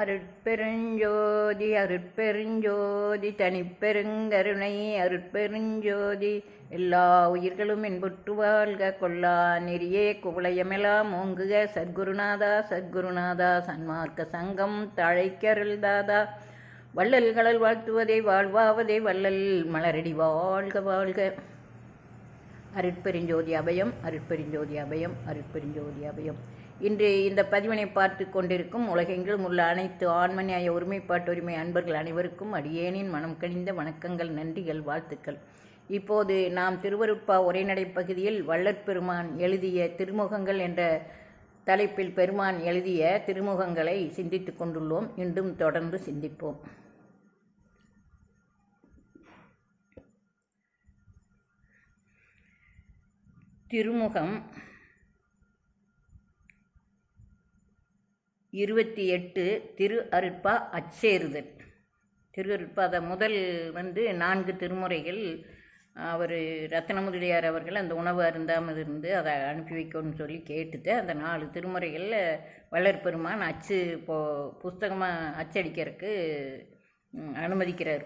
அருட்பெருஞ்சோதி அருட்பெருஞ்சோதி தனிப்பெருங்கருணை அருட்பெருஞ்சோதி. எல்லா உயிர்களும் இன்புற்று வாழ்க கொல்லா நெறியே குவளையமெல்லாம் ஓங்குக சத்குருநாதா சத்குருநாதா சன்மார்க்க சங்கம் தாழைக்கருள்தாதா வள்ளல்களல் வாழ்த்துவதே வாழ்வாவதே வள்ளல் மலரடி வாழ்க வாழ்க. அருட்பெருஞ்சோதி அபயம் அருட்பெருஞ்சோதி அபயம் அருட்பெருஞ்சோதி அபயம். இன்று இந்த பதிவினை பார்த்து கொண்டிருக்கும் உலகெங்கிலும் உள்ள அனைத்து ஆண்மநியாய ஒருமைப்பாட்டுரிமை அன்பர்கள் அனைவருக்கும் அடியேனின் மனம் கனிந்த வணக்கங்கள் நன்றிகள் வாழ்த்துக்கள். இப்போது நாம் திருவருட்பா உரைநடை பகுதியில் வள்ளற்பெருமான் எழுதிய திருமுகங்கள் என்ற தலைப்பில் பெருமான் எழுதிய திருமுகங்களை சிந்தித்துக் கொண்டுள்ளோம். இன்றும் தொடர்ந்து சிந்திப்போம். திருமுகம் இருபத்தி எட்டு திரு அருட்பா அச்சேறுதல் திரு அருட்பா அதை முதல் வந்து நான்கு திருமுறைகள் அவர் ரத்ன முதலியார் அவர்கள் அந்த உணவு அருந்தாமல் இருந்து அதை அனுப்பி வைக்கணும்னு சொல்லி கேட்டுட்டு அந்த நாலு திருமுறைகளில் வளர்பெருமான் அச்சு போ புஸ்தகமாக அச்சடிக்கிறதுக்கு அனுமதிக்கிறார்.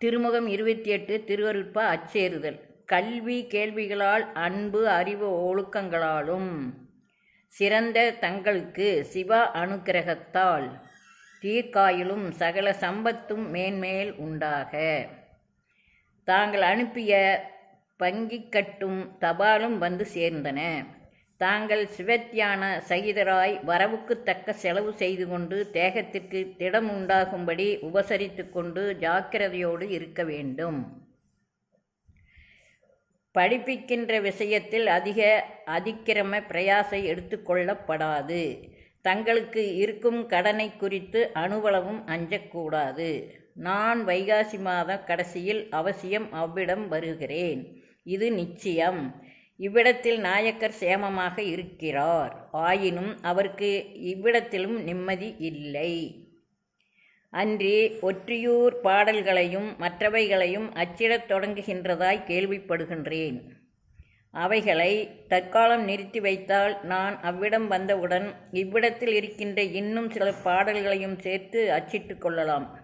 திருமுகம் இருபத்தி எட்டு திருவருட்பா அச்சேறுதல் கல்வி கேள்விகளால் அன்பு அறிவு ஒழுக்கங்களாலும் சிறந்த தங்களுக்கு சிவ அனுக்கிரகத்தால் தீர்க்காயிலும் சகல சம்பத்தும் மேன்மேல் உண்டாக. தாங்கள் அனுப்பிய பங்கிக்கட்டும் தபாலும் வந்து சேர்ந்தன. தாங்கள் சிவத்தியான சகிதராய் வரவுக்கு தக்க செலவு செய்து கொண்டு தேகத்திற்கு திடம் உண்டாகும்படி உபசரித்து கொண்டு ஜாக்கிரதையோடு இருக்க வேண்டும். படிப்பிக்கின்ற விஷயத்தில் அதிக அதிக்கிரம பிரயாசை எடுத்துக்கொள்ளப்படாது தங்களுக்கு இருக்கும் கடனை குறித்து அணுவளவும் அஞ்சக்கூடாது. நான் வைகாசி மாத கடைசியில் அவசியம் அவ்விடம் வருகிறேன். இது நிச்சயம். இவ்விடத்தில் நாயக்கர் சேமமாக இருக்கிறார். ஆயினும் அவருக்கு இவ்விடத்திலும் நிம்மதி இல்லை. அன்றி ஒற்றியூர் பாடல்களையும் மற்றவைகளையும் அச்சிடத் தொடங்குகின்றதாய் கேள்விப்படுகின்றேன். அவைகளை தற்காலம் நிறுத்தி வைத்தால் நான் அவ்விடம் வந்தவுடன் இவ்விடத்தில் இருக்கின்ற இன்னும் சில பாடல்களையும் சேர்த்து அச்சிட்டு கொள்ளலாம்.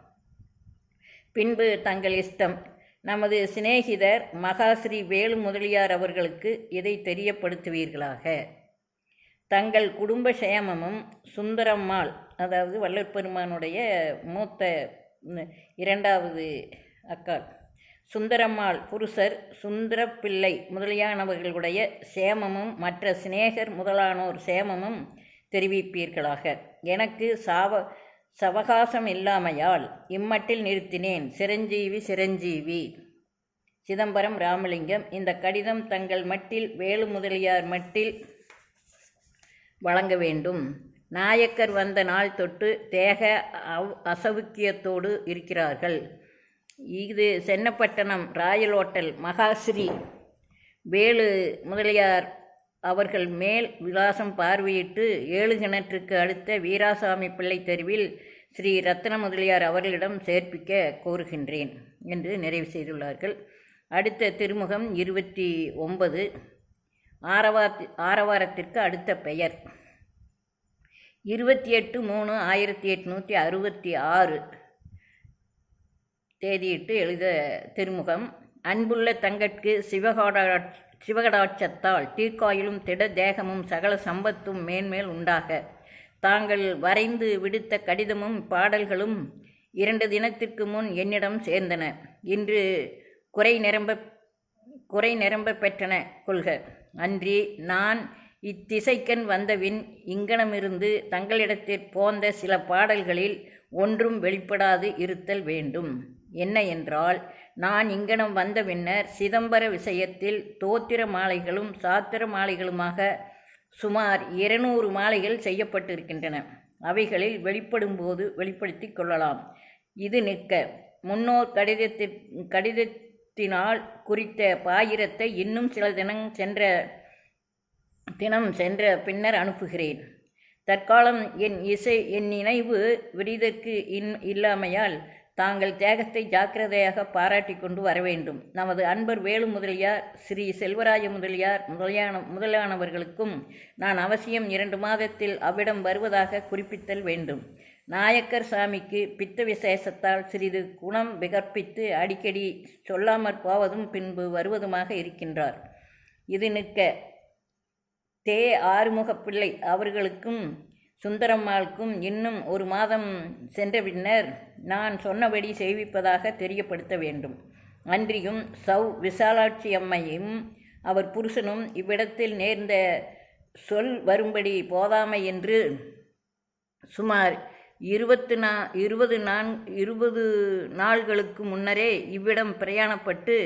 பின்பு தங்கள் இஷ்டம். நமது சிநேகிதர் மகாஸ்ரீ வேலு முதலியார் அவர்களுக்கு இதை தெரியப்படுத்துவீர்களாக. தங்கள் குடும்ப சேமமும் சுந்தரம்மாள் அதாவது வள்ளற்பெருமானுடைய மூத்த இரண்டாவது அக்காள். சுந்தரம்மாள் புருஷர் சுந்தரப்பிள்ளை முதலியானவர்களுடைய சேமமும் மற்ற சிநேகர் முதலானோர் சேமமும் தெரிவிப்பீர்களாக. எனக்கு சாவ சவகாசம் இல்லாமையால் இம்மட்டில் நிறுத்தினேன். சிரஞ்சீவி சிரஞ்சீவி. சிதம்பரம் ராமலிங்கம் இந்த கடிதம் தங்கள் மட்டில் வேலு முதலியார் மட்டில் வழங்க வேண்டும். நாயக்கர் வந்த நாள் தொட்டு தேக அவ் அசவுக்கியத்தோடு இருக்கிறார்கள். இது சென்னப்பட்டணம் ராயல் ஹோட்டல் மகாஸ்ரீ. வேலு முதலியார் அவர்கள் மேல் விலாசம் பார்வையிட்டு ஏழு கிணற்றுக்கு அடுத்த வீராசாமி பிள்ளை தெருவில் ஸ்ரீ ரத்ன முதலியார் அவர்களிடம் சேர்ப்பிக்க கோருகின்றேன் என்று நிறைவு செய்துள்ளார்கள். அடுத்த திருமுகம் இருபத்தி ஒன்பது. ஆரவாரத்தி ஆரவாரத்திற்கு அடுத்த பெயர். இருபத்தி எட்டு மூணு ஆயிரத்தி எட்நூற்றி அறுபத்தி ஆறு. தேதியிட்டு எழுத திருமுகம். அன்புள்ள தங்கட்கு சிவகாடா சிவகடாட்சத்தால் தீர்க்காயிலும் திட தேகமும் சகல சம்பத்தும் மேன்மேல் உண்டாக. தாங்கள் வரைந்து விடுத்த கடிதமும் பாடல்களும் இரண்டு தினத்திற்கு முன் என்னிடம் சேர்ந்தன. இன்று குறை நிரம்ப குறை நிரம்ப பெற்றன கொள்க. அன்றி நான் இத்திசைக்கன் வந்தவின் இங்கனமிருந்து தங்களிடத்தில் போந்த சில பாடல்களில் ஒன்றும் வெளிப்படாது இருத்தல் வேண்டும். என்ன என்றால் நான் இங்கனம் வந்த பின்னர் சிதம்பர விஷயத்தில் தோத்திர மாலைகளும் சாத்திர மாலைகளுமாக சுமார் இருநூறு மாலைகள் செய்யப்பட்டிருக்கின்றன. அவைகளில் வெளிப்படும்போது வெளிப்படுத்தி கொள்ளலாம். இது நிற்க முன்னோர் கடிதத்தின் கடிதத்தினால் குறித்த பாயிரத்தை இன்னும் சில தினம் சென்ற தினம் சென்ற பின்னர் அனுப்புகிறேன். தற்காலம் என் இசை என் நினைவு விடிதற்கு இன் இல்லாமையால் தாங்கள் தியாகத்தை ஜாக்கிரதையாக பாராட்டி கொண்டு வர வேண்டும். நமது அன்பர் வேலு முதலியார் ஸ்ரீ செல்வராஜ முதலியார் முதலியான முதலானவர்களுக்கும் நான் அவசியம் இரண்டு மாதத்தில் அவ்விடம் வருவதாக குறிப்பித்தல் வேண்டும். நாயக்கர் சாமிக்கு பித்த விசேஷத்தால் சிறிது குணம் விகற்பித்து அடிக்கடி சொல்லாமற் போவதும் பின்பு வருவதுமாக இருக்கின்றார். இது நிற்க தே ஆறுமுகப்பிள்ளை அவர்களுக்கும் சுந்தரம்மாளுக்கும் இன்னும் ஒரு மாதம் சென்ற பின்னர் நான் சொன்னபடி செய்விப்பதாக தெரியப்படுத்த வேண்டும். அன்றியும் சௌ விசாலாட்சி அம்மையும் அவர் புருஷனும் இவ்விடத்தில் நேர்ந்த சொல் வரும்படி போதாமை என்று சுமார் இருபத்து நா இருபது நான் இருபது நாள்களுக்கு முன்னரே இவ்விடம் பிரயாணப்பட்டு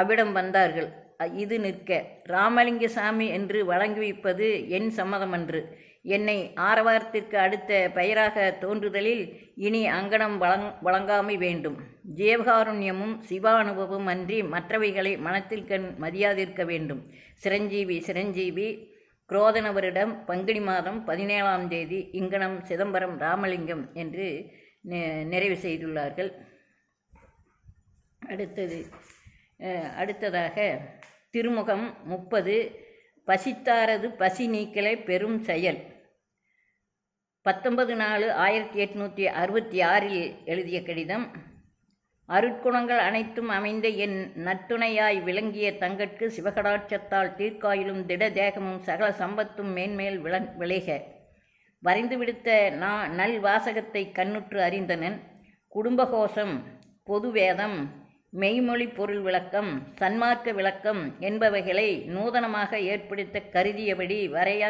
அவ்விடம் வந்தார்கள். இது நிற்க. ராமலிங்க சாமி என்று வழங்கி வைப்பது என் சம்மதமன்று. என்னை ஆரவாரத்திற்கு அடுத்த பெயராக தோன்றுதலில் இனி அங்கனம் வழங் வழங்காமை வேண்டும். ஜீவகாருண்யமும் சிவானுபவம் அன்றி மற்றவைகளை மனத்தில் கண் மதியாதிருக்க வேண்டும். சிரஞ்சீவி சிரஞ்சீவி குரோதனவரிடம் பங்குனி மாதம் பதினேழாம் தேதி இங்கனம் சிதம்பரம் ராமலிங்கம் என்று நெ- நிறைவு செய்துள்ளார்கள். அடுத்தது அடுத்ததாக திருமுகம் முப்பது பசித்தாரது பசி நீக்கலை பெரும் செயல். பத்தொன்பது நாலு ஆயிரத்தி எட்நூற்றி அறுபத்தி ஆறில் எழுதிய கடிதம் அருட்குணங்கள் அனைத்தும் அமைந்த என் நட்டுணையாய் விளங்கிய தங்கட்கு சிவகடாட்சத்தால் தீர்க்காயிலும் திட தேகமும் சகல சம்பத்தும் மேன்மேல் விளங் விளைக. வரைந்து விடுத்த நா நல் வாசகத்தை கண்ணுற்று அறிந்தனன். குடும்பகோஷம் பொதுவேதம் மெய்மொழி பொருள் விளக்கம் சன்மார்க்க விளக்கம் என்பவைகளை நூதனமாக ஏற்படுத்த கருதியபடி வரைய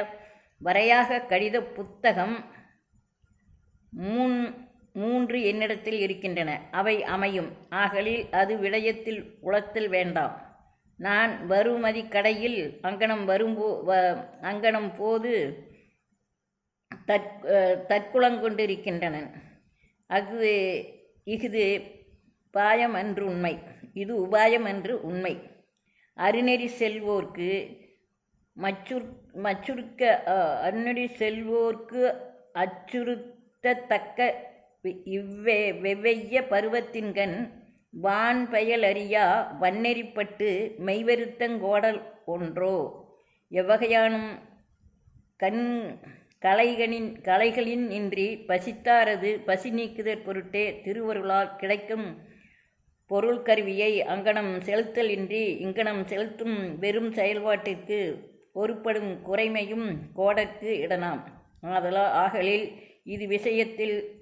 வரையாக கடித புத்தகம் மூன் மூன்று என்னிடத்தில் இருக்கின்றன. அவை அமையும். ஆகலில் அது விடயத்தில் உளத்தில் வேண்டாம். நான் வருமதி கடையில் அங்கனம் வரும்போ வ அங்கனம் போது தற் தற்குளங்கொண்டிருக்கின்றன அஃது இஃது உபாயம் அன்று உண்மை. இது உபாயம் அன்று உண்மை. அருநெறி செல்வோர்க்கு மச்சுர் மச்சுருக்க அருநெறி செல்வோர்க்கு அச்சுறுத்தத்தக்க வி- இவ்வே வெவ்வைய பருவத்தின்கண் வான் பயல் அறியா வன்னெறிப்பட்டு மெய்வருத்தங்கோடல் ஒன்றோ? எவ்வகையானும் கண் கலைகளின் கலைகளின் இன்றி பசித்தாரது பசி நீக்குதற் பொருட்டே திருவருளால் கிடைக்கும் பொருள் கருவியை அங்கனம் செலுத்தலின்றி இங்கனம் செலுத்தும் வெறும் செயல்பாட்டிற்கு பொறுப்படும் குறைமையும் கோடற்கு இடலாம் ஆதலா ஆகலில் இது விஷயத்தில்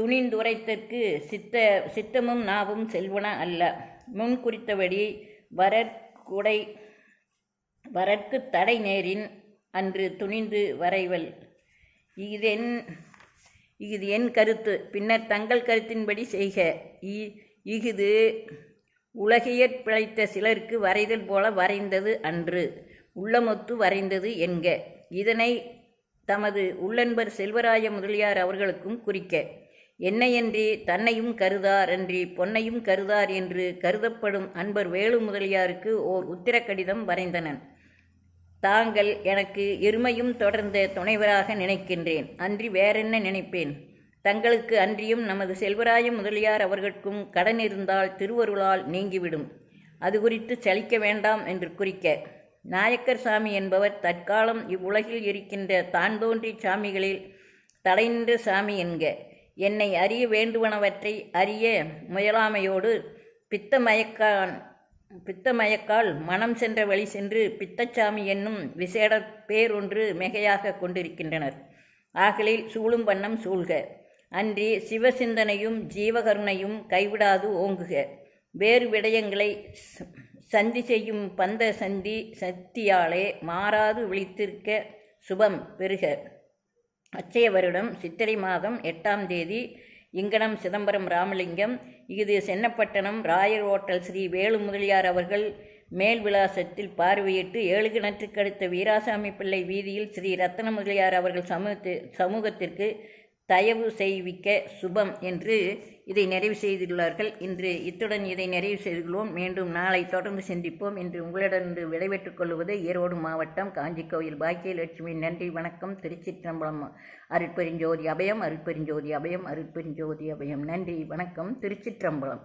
துணிந்துரைத்தற்கு சித்த சித்தமும் நாவும் செல்வன அல்ல. முன் குறித்தபடி வரற்குடை வரற்கு தடை நேரின் அன்று துணிந்து வரைவல். இதென் இது என் கருத்து. பின்னர் தங்கள் கருத்தின்படி செய்க. இ- இஃது உலகியற் பிழைத்த சிலருக்கு வரைதல் போல வரைந்தது அன்று உள்ளமொத்து வரைந்தது என்க. இதனை தமது உள்ளன்பர் செல்வராய முதலியார் அவர்களுக்கும் குறிக்க என்னையன்றி தன்னையும் கருதார் அன்றி பொன்னையும் கருதார் என்று கருதப்படும் அன்பர் வேலு முதலியாருக்கு ஓர் உத்திர கடிதம் வரைந்தனன். தாங்கள் எனக்கு எருமையும் தொடர்ந்த துணைவராக நினைக்கின்றேன். அன்றி வேறென்ன நினைப்பேன்? தங்களுக்கு அன்றியும் நமது செல்வராய முதலியார் அவர்களுக்கும் கடன் இருந்தால் திருவருளால் நீங்கிவிடும். அது குறித்து சலிக்க வேண்டாம் என்று குறிக்க. நாயக்கர் சாமி என்பவர் தற்காலம் இவ்வுலகில் இருக்கின்ற தான் தோன்றி சாமிகளில் தலைநின்ற சாமி என்க. என்னை அறிய வேண்டுவனவற்றை அறிய முயலாமையோடு பித்தமயக்கான் பித்தமயக்கால் மனம் சென்ற வழி சென்று பித்தச்சாமி என்னும் விசேட பேரொன்று மிகையாக கொண்டிருக்கின்றனர். ஆகலில் சூழும் வண்ணம் சூழ்க. அன்றி சிவசிந்தனையும் ஜீவகருணையும் கைவிடாது ஓங்குக. வேறு விடயங்களை சந்தி செய்யும் பந்த சந்தி சக்தியாலே மாறாது விழித்திருக்க சுபம் பெறுக. அச்சய வருடம் சித்திரை மாதம் எட்டாம் தேதி இங்கனம் சிதம்பரம் ராமலிங்கம் இது சென்னப்பட்டணம் ராயர் ஓட்டல் ஸ்ரீ வேலு முதலியார் அவர்கள் மேல் விலாசத்தில் பார்வையிட்டு ஏழு கிணற்றுக்கடுத்த வீராசாமி பிள்ளை வீதியில் ஸ்ரீ ரத்தன முதலியார் அவர்கள் சமூகத்து சமூகத்திற்கு தயவு செய்விக்க சுபம் என்று இதை நிறைவு செய்துள்ளார்கள். இன்று இத்துடன் இதை நிறைவு செய்துள்ளோம் மீண்டும் நாளை தொடர்ந்து சிந்திப்போம். இன்று உங்களிடம் விடைபெற்றுக் கொள்வது ஈரோடு மாவட்டம் காஞ்சி கோயில். பாக்கியலட்சுமி நன்றி வணக்கம். திருச்சிற்றம்பலம் அருட்பெருஞ்சோதி அபயம் அருட்பெருஞ்சோதி அபயம் அருட்பெருஞ்சோதி அபயம். நன்றி வணக்கம். திருச்சிற்றம்பலம்.